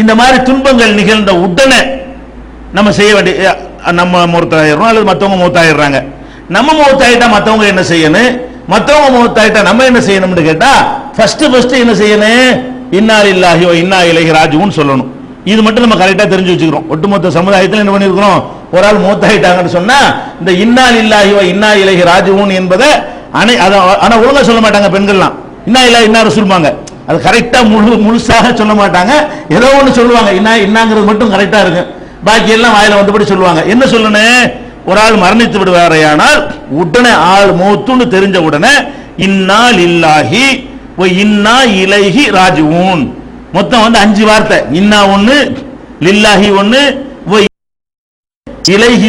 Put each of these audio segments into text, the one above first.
இந்த மாதிரி துன்பங்கள் நிகழ்ந்த உடனே நம்ம செய்ய வேண்டிய நம்ம மூத்தாயிடுறோம் அல்லது மற்றவங்க மூத்தாயிடுறாங்க. நம்ம மூத்தாயிட்டா மற்றவங்க என்ன செய்யணும்? மற்றவங்க மூத்தாயிட்டா நம்ம என்ன செய்யணும்னு கேட்டா ஃபர்ஸ்ட் ஃபர்ஸ்ட் என்ன செய்யணும்? இன்னார் இல்லாஹியோ இன்னா இலகி ராஜுவும் சொல்லணும். இது மட்டும் நம்ம கரெக்டா தெரிஞ்சு வச்சுக்கிறோம். ஒட்டுமொத்த சமுதாயத்தில் என்ன பண்ணிருக்கிறோம் ஒரு ஆள் மூத்தாயிட்டாங்கன்னு சொன்னா இந்த இன்னால் இல்லாஹி இன்னா இலகி ராஜுவும் என்பதை அணை அதை ஆனா ஒழுங்கா சொல்ல மாட்டாங்க பெண்கள்லாம். இன்னா இல்லா இன்னாரு சொல்லுவாங்க அது கரெக்டாக முழு முழுசாக சொல்ல மாட்டாங்க. ஏதோ ஒன்று சொல்லுவாங்க. என்ன என்னங்கிறது மட்டும் கரெக்டாக இருக்கும். பாக்கி எல்லாம் வாயில வந்தபடி சொல்லுவாங்க. என்ன சொல்லணும் ஒரு ஆள் மரணித்து விடுவாரையானால் உடனே ஆள் மூத்துன்னு தெரிஞ்ச உடனே இன்னா இல்லாஹி இன்னா இலைஹி ராஜுவூன் மொத்தம் வந்து அஞ்சு வார்த்தை. இன்னா ஒன்று லில்லாஹி ஒன்று இலகி இலைஹி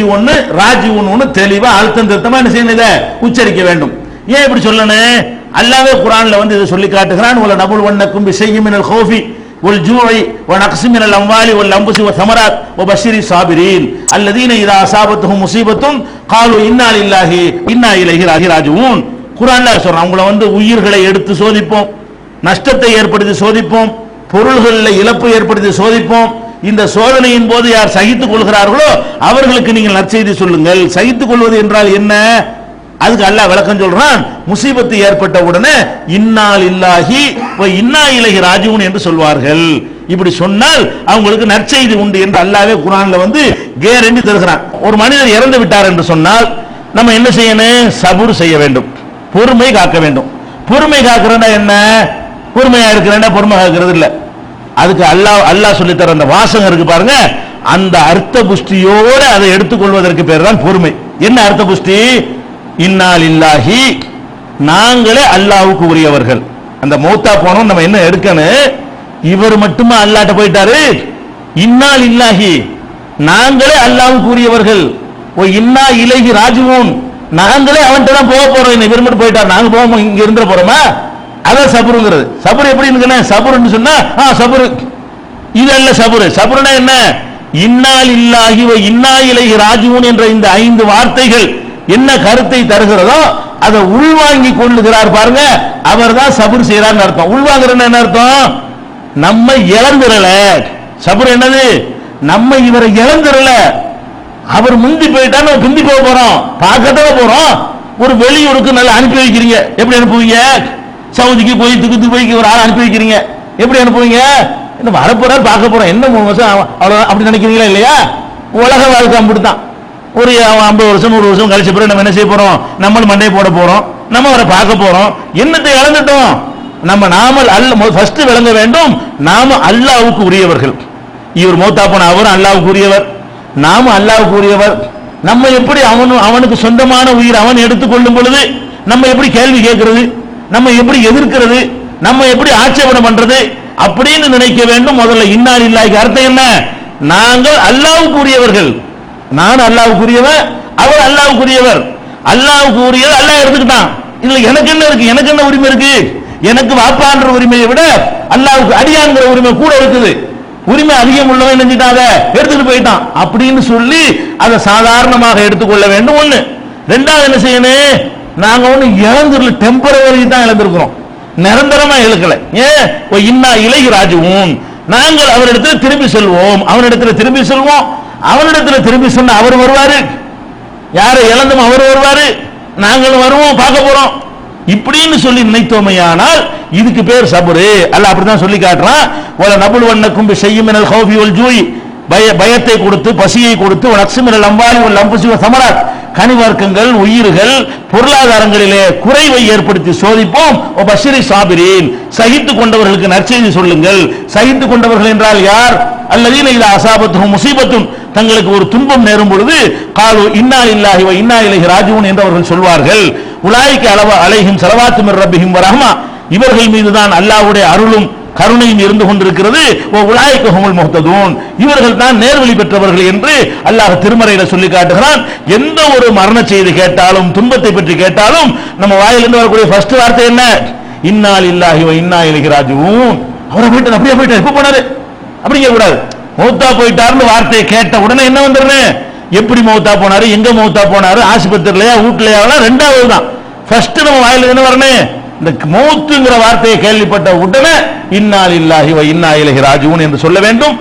ராஜுவூன் ஒன்று தெளிவாக அழுத்தம் திருத்தமாக என்ன செய்யணும் இதை? உச்சரிக்க வேண்டும். ஏன் இப்படி சொல்லணும் அல்லாவே குரான்ல வந்து இதை சொல்லி காட்டுகிறான். உள்ள நபுல் வண்ணக்கும் விசையும் மினல் ஹோஃபி ஒல் ஜூவை ஒ நக்ஸி அம்வாலி ஒல் அம்புசி ஒ சமராத் ஒ பஷிரி சாபிரீன் அல்லதீன இதா அசாபத்தும் முசீபத்தும் காலு இன்னா இல்லாஹி இன்னா இலகி ராஹி குரான்ல சொல்றான் அவங்கள வந்து உயிர்களை எடுத்து சோதிப்போம் நஷ்டத்தை ஏற்படுத்தி சோதிப்போம் பொருள்களில் இழப்பு ஏற்படுத்தி சோதிப்போம். இந்த சோதனையின் போது யார் சகித்துக் கொள்கிறார்களோ அவர்களுக்கு நீங்கள் நற்செய்தி சொல்லுங்கள். சகித்துக் கொள்வது என்றால் என்ன? அதுக்கு அல்லாஹ் விளக்கம் சொல்றான் முசீபத்து ஏற்பட்ட உடனே இன்னால் இல்லாஹி இன்னா இலகி ராஜுவன் என்று சொல்வார்கள். இப்படி சொன்னால் அவங்களுக்கு நற்செய்தி உண்டு என்று அல்லாவே குரான்ல வந்து கேரண்டி தருகிறான். ஒரு மனிதர் இறந்து விட்டார் என்று சொன்னால் நம்ம என்ன செய்யணும்? சபுர் செய்ய வேண்டும். பொறுமை காக்க வேண்டும். பொறுமை காக்கிறனா என்ன? பொறுமையா இருக்கிறேன்னா பொறுமை காக்கிறது இல்லை. அதுக்கு அல்லாஹ் அல்லாஹ் சொல்லி தர அந்த வாசகம் இருக்கு பாருங்க. அந்த அர்த்த புஷ்டியோட அதை எடுத்துக்கொள்வதற்கு பேர் தான் பொறுமை. என்ன அர்த்த புஷ்டி? இன்னால் இல்லாஹி நாங்களே அல்லாவுக்கு உரியவர்கள். அந்த மௌத்தா போனோம் நம்ம என்ன எடுக்கணும் இவர் மட்டுமா அல்லாட்ட போயிட்டாரு? இன்னால் இல்லாஹி நாங்களே அல்லாவுக்கு உரியவர்கள். ஓ இன்னா இலகி ராஜுவோன் நாங்களே அவன்கிட்ட தான் போக போறோம். என்ன இவர் மட்டும் போயிட்டார். நாங்க போக இங்க இருந்துட போறோமா? அதான் சபுருங்கிறது. சபுர் எப்படி இருக்குன்னு? சபுருன்னு சொன்னா ஆ சபுரு. இது அல்ல சபுரு. சபுருனா என்ன? இன்னால் இல்லாஹி இன்னா இலகி ராஜுவன் என்ற இந்த ஐந்து வார்த்தைகள் என்ன கருத்தை தருகிறதோ அதை உள்வாங்கி கொள்ளுகிறார் பாருங்க. அவர் தான் சபுர் செய்யறார் அர்த்தம். உள்வாங்குறன்னு என்ன அர்த்தம்? நம்ம இழந்துடல சபுர் என்னது? நம்ம இவரை இழந்துடல அவர் முந்தி போயிட்டா நம்ம பிந்தி போக போறோம். பார்க்கத்தான் போறோம். ஒரு வெளியூருக்கு நல்லா அனுப்பி வைக்கிறீங்க. எப்படி அனுப்புவீங்க? சவுதிக்கு போய் துக்கு போய் ஒரு ஆள் அனுப்பி வைக்கிறீங்க. எப்படி அனுப்புவீங்க? என்ன வரப்போறாரு பார்க்க போறோம் என்ன மூணு வருஷம் அவ- அப்படி நினைக்கிறீங்களா இல்லையா? உலக வாழ்க்கை அப்படித்தான். ஒரு ஐம்பது வருஷம் நூறு வருஷம் கழிச்ச பிறகு நம்ம என்ன செய்ய போறோம்? நம்ம மண்டை போட போறோம். நம்ம அவரை பார்க்க போறோம். என்னத்தை இழந்துட்டோம் நம்ம நாமல் அல்ல ஃபர்ஸ்ட் விளங்க வேண்டும். நாம அல்லாவுக்கு உரியவர்கள். இவர் மௌத்தா போன அவரும் அல்லாவுக்கு உரியவர். நாம அல்லாவுக்கு உரியவர். நம்ம எப்படி அவனு அவனுக்கு சொந்தமான உயிர் அவன் எடுத்துக்கொள்ளும் பொழுது நம்ம எப்படி கேள்வி கேட்கறது? நம்ம எப்படி எதிர்க்கிறது? நம்ம எப்படி ஆட்சேபனை பண்றது? அப்படின்னு நினைக்க வேண்டும். முதல்ல இன்னார் இல்லாய்க்கு அர்த்தம் என்ன? நாங்கள் அல்லாவுக்கு உரியவர்கள். நான் அல்லாவுக்குரியவன் அவர் அல்லாவுக்குரியவர் உரியவர் உரியவர் அல்லாஹ் எடுத்துக்கிட்டான். இதுல எனக்கு என்ன இருக்கு? எனக்கு என்ன உரிமை இருக்கு? எனக்கு வாப்பான்ற உரிமையை விட அல்லாவுக்கு அடியாங்கிற உரிமை கூட இருக்குது. உரிமை அதிகம் உள்ளவன் நினைச்சிட்டாங்க எடுத்துட்டு போயிட்டான். அப்படின்னு சொல்லி அதை சாதாரணமாக எடுத்துக்கொள்ள வேண்டும் ஒண்ணு. ரெண்டாவது என்ன செய்யணும்? நாங்க ஒண்ணு இழந்துருல டெம்பரவரி தான் இழந்திருக்கிறோம். நிரந்தரமா இழுக்கல. ஏன்? ஓ இன்னா இலகி ராஜுவும் நாங்கள் அவரிடத்துல திரும்பி செல்வோம். அவனிடத்துல திரும்பி செல்வோம். அவரிடத்தில் திரும்பி சொன்ன அவர் வருவாரு. யாரை இழந்தும் அவர் வருவாரு. நாங்களும் வருவோம் பார்க்க போறோம். இப்படின்னு சொல்லி நினைத்தோமையானால் இதுக்கு பேர் சபுரு. அல்ல அப்படிதான் சொல்லி காட்டுறான். ஒரு நபுல் வண்ணக்கும் செய்யும் எனல் ஹோபி ஒல் ஜூய். பய பயத்தை கொடுத்து பசியை கொடுத்து ஒரு அக்ஸுமினல் அம்பாலி ஒரு லம்புசி சமராத். கனிவர்க்கங்கள் உயிர்கள் பொருளாதாரங்களிலே குறைவை ஏற்படுத்தி சோதிப்போம். பஷிரி சாபிரின். சகித்து கொண்டவர்களுக்கு நற்செய்தி சொல்லுங்கள். சகித்து கொண்டவர்கள் என்றால் யார்? அல்லது இது அசாபத்தும் முசீபத்தும் தங்களுக்கு ஒரு துன்பம் நேரும் பொழுது காலு இன்னா இல்லாஹி இன்னா இலகி ராஜுவன் என்று அவர்கள் சொல்வார்கள். உலாய்க்கு அளவ அலைஹிம் சலவாத்து மிர் ரப்பிஹிம் இவர்கள் மீதுதான் அல்லாஹ்வுடைய அருளும் கருணையும் இருந்து கொண்டிருக்கிறது. ஓ உலாய்க்கு ஹுமுல் முகத்ததூன் இவர்கள் தான் நேர்வழி பெற்றவர்கள் என்று அல்லாஹ் திருமறையில சொல்லி காட்டுகிறான். எந்த ஒரு மரண செய்தி கேட்டாலும் துன்பத்தை பற்றி கேட்டாலும் நம்ம வாயிலிருந்து வரக்கூடிய ஃபர்ஸ்ட் வார்த்தை என்ன? இன்னால் இல்லாஹி இன்னா இலகி ராஜுவும் அவரை போயிட்டு அப்படியே போயிட்டார். எப்ப போனாரு. அப்படிங்க கூடாது மௌத்தா போயிட்டாருன்னு வார்த்தையை கேட்ட உடனே என்ன வந்துடுறேன் எப்படி மௌத்தா போனாரு? எங்க மௌத்தா போனாரு? ஆஸ்பத்திரிலையா வீட்லயா ரெண்டாவது தான். ஃபர்ஸ்ட் நம்ம வாயில என்ன வரணும்? இந்த மௌத்துங்கிற வார்த்தையை கேள்விப்பட்ட உடனே இன்னால் இல்லாஹி இன்னா இலகி ராஜுவன் என்று சொல்ல வேண்டும்.